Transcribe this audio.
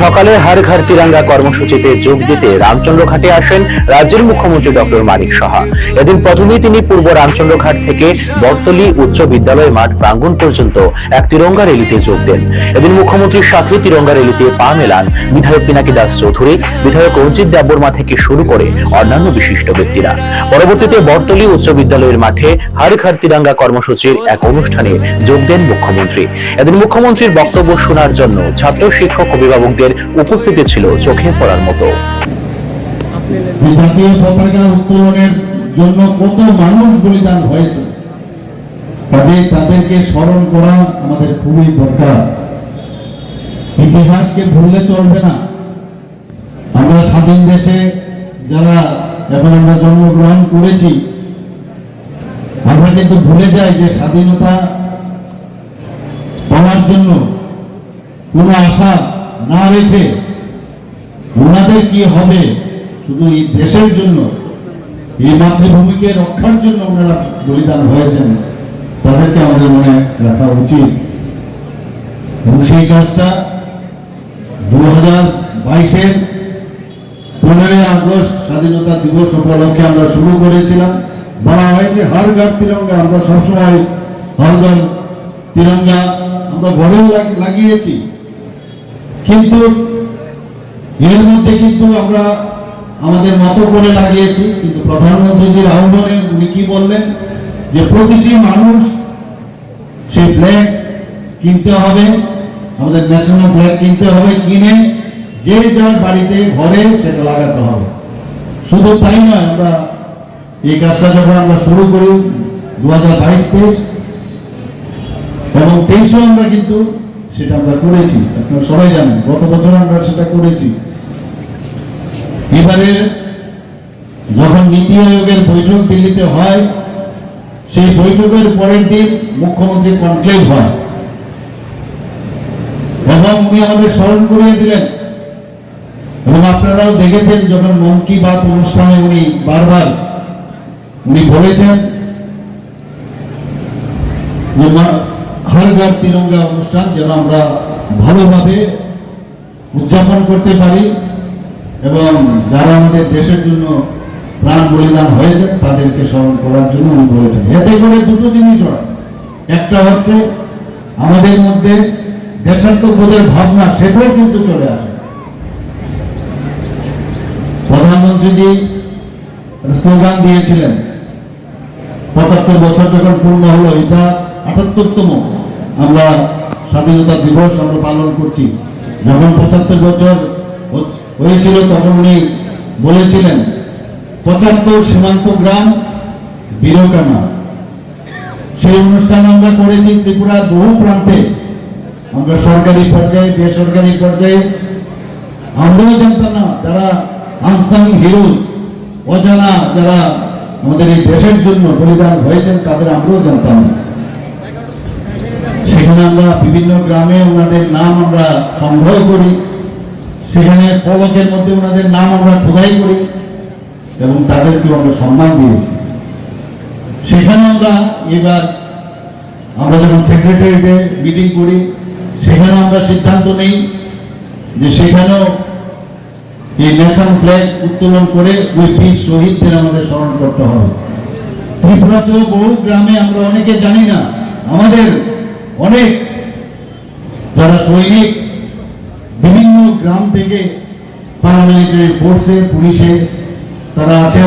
সকালে হার ঘর তিরঙ্গা কর্মসূচিতে যোগ দিতে রামচন্দ্রঘাটে আসেন রাজ্যের মুখ্যমন্ত্রী ডক্টর মানিক সাহা। এদিন প্রথমেই তিনি পূর্ব রামচন্দ্রঘাট থেকে বর্তলি উচ্চ বিদ্যালয় মাঠ প্রাঙ্গণ পর্যন্ত এক তিরঙ্গা র্যালিতে যোগ দেন। এদিন মুখ্যমন্ত্রীর সাথে তিরঙ্গা র্যালিতে পা মেলান বিধায়ক পিনাকি দাস চৌধুরী, বিধায়ক রঞ্জিত দেববর্মা থেকে শুরু করে অন্যান্য বিশিষ্ট ব্যক্তিরা। পরবর্তীতে বর্তলি উচ্চ বিদ্যালয়ের মাঠে হার ঘর তিরঙ্গা কর্মসূচির এক অনুষ্ঠানে যোগ দেন মুখ্যমন্ত্রী। এদিন মুখ্যমন্ত্রীর বক্তব্য শোনার জন্য ছাত্র শিক্ষক অভিভাবকদের উপস্থিতি ছিল চোখে পড়ার মতো। জাতীয় পতাকা উত্তোলনের জন্য কত মানুষ বলিদান হয়েছে? কাজে তাদেরকে স্মরণ করা আমাদের খুবই দরকার। ইতিহাসকে ভুললে চলবে না। আমরা স্বাধীন দেশে যারা এখন আমরা জন্মগ্রহণ করেছি, আমরা কিন্তু ভুলে যাই যে স্বাধীনতা পাওয়ার জন্য কোনো আশা না রেখে ওনাদের কি হবে? শুধু এই দেশের জন্য, এই মাতৃভূমিকে রক্ষার জন্য ওনারা বলিদান হয়েছেন, তাদেরকে আমাদের মনে রাখা উচিত। এবং সেই কাজটা দু হাজার বাইশের পনেরোই আগস্ট স্বাধীনতা দিবস উপলক্ষে আমরা শুরু করেছিলাম। বলা হয়েছে, হর ঘর তিরঙ্গা, আমরা সবসময় হর ঘর তিরঙ্গা আমরা ঘরেও লাগ- লাগিয়েছি। কিন্তু এর মধ্যে কিন্তু আমরা আমাদের মতো করে লাগিয়েছি, কিন্তু প্রধানমন্ত্রীজির আহ্বানে উনি কি বললেন? যে প্রতিটি মানুষ সেই ফ্ল্যাগ কিনতে হবে, আমাদের ন্যাশনাল ফ্ল্যাগ কিনতে হবে, কিনে যে যার বাড়িতে ঘরে সেটা লাগাতে হবে। শুধু তাই নয়, আমরা এই কাজটা যখন আমরা শুরু করি দু হাজার বাইশ তেইশ, এবং তেইশেও আমরা কিন্তু সেটা আমরা করেছি। আপনারা সবাই জানেন, গত বছর আমরা সেটা করেছি। এবারে যখন নীতি আয়োগের বৈঠক দিল্লিতে হয়, সেই বৈঠকের পরের দিন মুখ্যমন্ত্রী কনক্লেভ হয়। এবং উনি আমাদের স্মরণ করিয়ে দিলেন। এবং আপনারাও দেখেছেন, যখন মন কি বাত অনুষ্ঠানে উনি বারবার উনি বলেছেন যে মা- হর ঘর তিরঙ্গা অনুষ্ঠান যেন আমরা ভালোভাবে উদযাপন করতে পারি এবং যারা আমাদের দেশের জন্য প্রাণ বলিদান হয়েছে, তাদেরকে স্মরণ করার জন্য উনি বলেছেন এতে করে দুটো জিনিস হয়। একটা হচ্ছে, আমাদের মধ্যে দেশাত্মবোধের ভাবনা, সেটাও কিন্তু চলে আসে। প্রধানমন্ত্রীজি স্লোগান দিয়েছিলেন, পঁচাত্তর বছর যখন পূর্ণ হলো, এটা আটাত্তরতম আমরা স্বাধীনতা দিবস আমরা পালন করছি। যখন পঁচাত্তর বছর হয়েছিল তখন উনি বলেছিলেন, পঁচাত্তর সীমান্ত গ্রাম বীরকানা। সেই অনুষ্ঠান আমরা করেছি ত্রিপুরার বহু প্রান্তে। আমরা সরকারি পর্যায়ে, বেসরকারি পর্যায়ে। আমরাও জানতাম না, যারা আনসাং হিরোজ, অজানা যারা আমাদের এই দেশের জন্য বলিদান হয়েছেন, তাদের আমরাও জানতাম না। সেখানে আমরা বিভিন্ন গ্রামে ওনাদের নাম আমরা সংগ্রহ করি। সেখানে ফলকের মধ্যে ওনাদের নাম আমরা খোদাই করি এবং তাদেরকে আমরা সম্মান দিয়েছি। সেখানে আমরা এবার, আমরা যখন সেক্রেটারিতে মিটিং করি, সেখানে আমরা সিদ্ধান্ত নেই যে সেখানেও এই ন্যাশনাল ফ্ল্যাগ উত্তোলন করে ওই বীর শহীদদের আমাদের স্মরণ করতে হবে। ত্রিপুরাতেও বহু গ্রামে আমরা অনেকে জানি না, আমাদের অনেক যারা সৈনিক বিভিন্ন গ্রাম থেকে প্যারামিলিটারি ফোর্সে পুলিশে তারা আছে